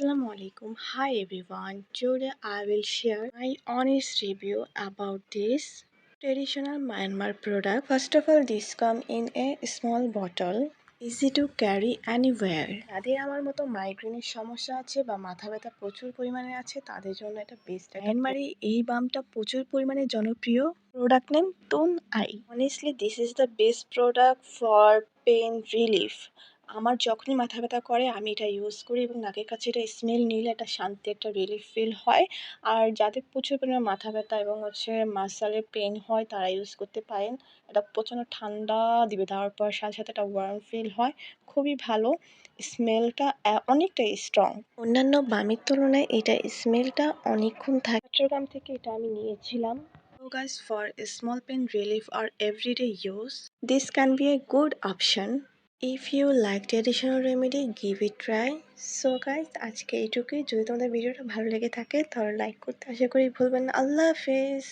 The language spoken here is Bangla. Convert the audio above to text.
Assalamu alaikum. Hi everyone. Today I will share my honest review about this traditional Myanmar product. First of all, this come in a small bottle. Easy to carry anywhere যাদের আমার মতো মাইগ্রেনের সমস্যা আছে বা মাথা ব্যথা প্রচুর পরিমাণে আছে তাদের জন্য এটা বেস্ট মায়ানমারে এই বামটা প্রচুর পরিমাণে জনপ্রিয় প্রোডাক্ট নেম তোন I honestly this is the best product for pain relief আমার যখনই মাথা ব্যথা করে আমি এটা ইউজ করি এবং নাকের কাছে এটা স্মেল নিলে একটা শান্তি একটা রিলিফ ফিল হয়। আর যাদের প্রচুর পরিমাণে মাথা ব্যথা এবং হচ্ছে মাসালের পেন হয় তারা ইউজ করতে পারেন। এটা প্রচণ্ড ঠান্ডা দিবে দেওয়ার পর সাথে সাথে একটা ওয়ার্ম ফিল হয়। খুবই ভালো। স্মেলটা অনেকটাই স্ট্রং অন্যান্য বামের তুলনায় এটা স্মেলটা অনেকক্ষণ থাকে চট্টগ্রাম থেকে এটা আমি নিয়েছিলাম। Guys, for small pain relief or everyday use, this can be a good option. If you like traditional remedy give it try so guys আজকে এইটুকুই। যদি তোমাদের ভিডিওটা ভালো লেগে থাকে, তাহলে লাইক করতে আশা করি ভুলবেন না। আল্লাহ হাফেজ।